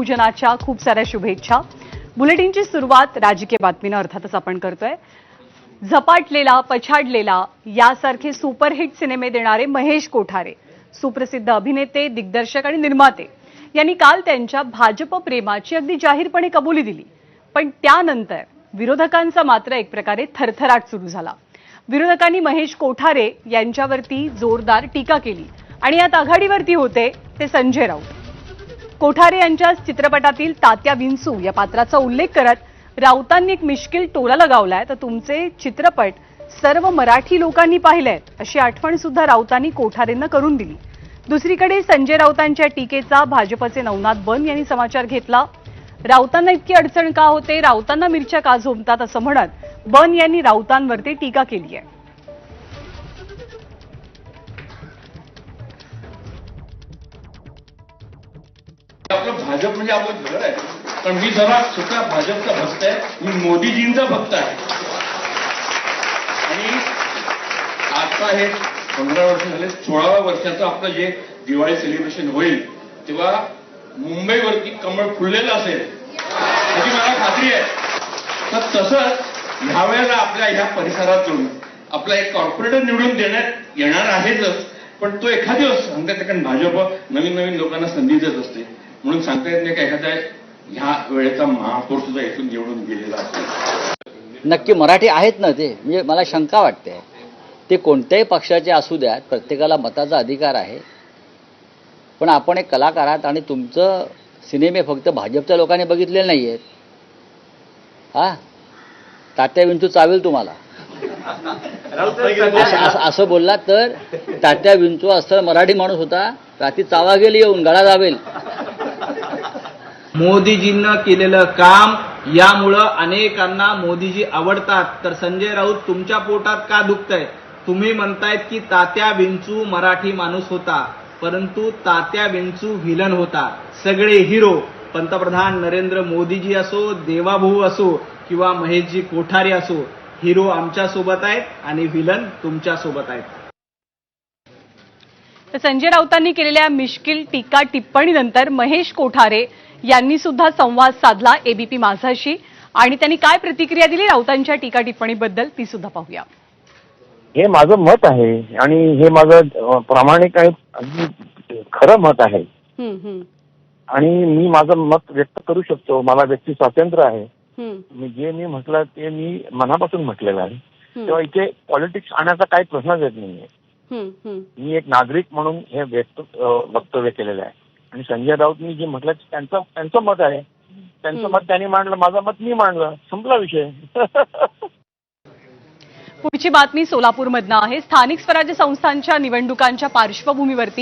लक्ष्मीपूजनाच्या खूप साऱ्या शुभेच्छा. बुलेटिनची सुरुवात राजकीय बातमीनं अर्थातच आपण करतोय. झपाटलेला पछाडलेला यासारखे सुपरहिट सिनेमे देणारे महेश कोठारे सुप्रसिद्ध अभिनेते दिग्दर्शक आणि निर्माते यांनी काल त्यांच्या भाजप प्रेमाची अगदी जाहीरपणे कबुली दिली. पण त्यानंतर विरोधकांचा मात्र एक प्रकारे थरथराट सुरू झाला. विरोधकांनी महेश कोठारे यांच्यावरती जोरदार टीका केली आणि यात आघाडीवरती होते ते संजय राऊत. कोठारे यांच्या चित्रपटातील तात्या विंचू या पात्राचा उल्लेख करत राऊतांनी एक मिश्किल टोला लगावलाय. तर तुमचे चित्रपट सर्व मराठी लोकांनी पाहिलेत अशी आठवण सुद्धा राऊतांनी कोठारेंना करून दिली. दुसरीकडे संजय राऊतांच्या टीकेचा भाजपचे नवनाथ बन यांनी समाचार घेतला. राऊतांना इतकी अडचण का होते? राऊतांना मिरच्या का झोमतात असं म्हणत बन यांनी राऊतांवरती टीका केली आहे. भाजप म्हणजे आपलं घर आहे. पण मी जरा सुद्धा भाजपचा भक्त आहे. मी मोदीजींचा भक्त आहे. आणि आता हे पंधरा वर्ष झाले सोळाव्या वर्षाचं आपलं जे दिवाळी सेलिब्रेशन होईल तेव्हा मुंबईवरती कमळ फुललेलं असेल याची मला खात्री आहे. तर तसंच ह्या वेळेला आपल्या ह्या परिसरातून आपला एक कॉर्पोरेटर निवडून देण्यात येणार आहेतच पण तो एखादी सांगता येते कारण भाजप नवीन नवीन लोकांना संधी देत असते. म्हणून सांगता येत नाही का एखाद्या ह्या वेळेचा महापौर सुद्धा इथून निवडून गेलेला असेल. नक्की मराठी आहेत ना ते. म्हणजे मला शंका वाटते. ते कोणत्याही पक्षाचे असू द्यात प्रत्येकाला मताचा अधिकार आहे. पण आपण एक कलाकार आहात आणि तुमचं सिनेमे फक्त भाजपच्या लोकांनी बघितलेले नाही आहेत हा? तात्या विंचू चावेल तुम्हाला. असं बोललात तर तात्या विंचू असं मराठी माणूस होता रात्री चावा गेली येऊन गळा दाबेल. मोदीजींना केलेलं काम यामुळं अनेकांना मोदीजी आवडतात. तर संजय राऊत तुमच्या पोटात का दुखतंय? तुम्ही म्हणतायत की तात्या विंचू मराठी माणूस होता परंतु तात्या विंचू व्हिलन होता. सगळे हिरो पंतप्रधान नरेंद्र मोदीजी असो देवाभाऊ असो किंवा महेशजी कोठारे असो हिरो आमच्यासोबत आहेत आणि व्हिलन तुमच्यासोबत आहेत. तर संजय राऊतांनी केलेल्या मिश्किल टीका टिप्पणीनंतर महेश कोठारे यांनी सुद्धा संवाद साधला एबीपी माझाशी. आणि त्यांनी काय प्रतिक्रिया दिली राऊतांच्या टीका टिप्पणीबद्दल ती सुद्धा पाहूया. हे माझं मत आहे आणि हे माझं प्रामाणिक आणि अगदी खरं मत आहे. आणि मी माझं मत व्यक्त करू शकतो मला व्यक्ती स्वातंत्र्य आहे. मी जे मी म्हटलं ते मी मनापासून म्हटलेलं आहे. तेव्हा इथे पॉलिटिक्स आणण्याचा काही प्रश्नच येत नाहीये. मी एक नागरिक म्हणून हे व्यक्त वक्तव्य केलेलं आहे. आणि संजय राऊतनी जे म्हटलं त्यांचं त्यांचं मत आहे. त्यांचं. मत त्यांनी मांडलं माझं मत मी मांडलं. संपला विषय. पुढची बातमी सोलापूरमधनं आहे. स्थानिक स्वराज्य संस्थांच्या निवडणुकांच्या पार्श्वभूमीवरती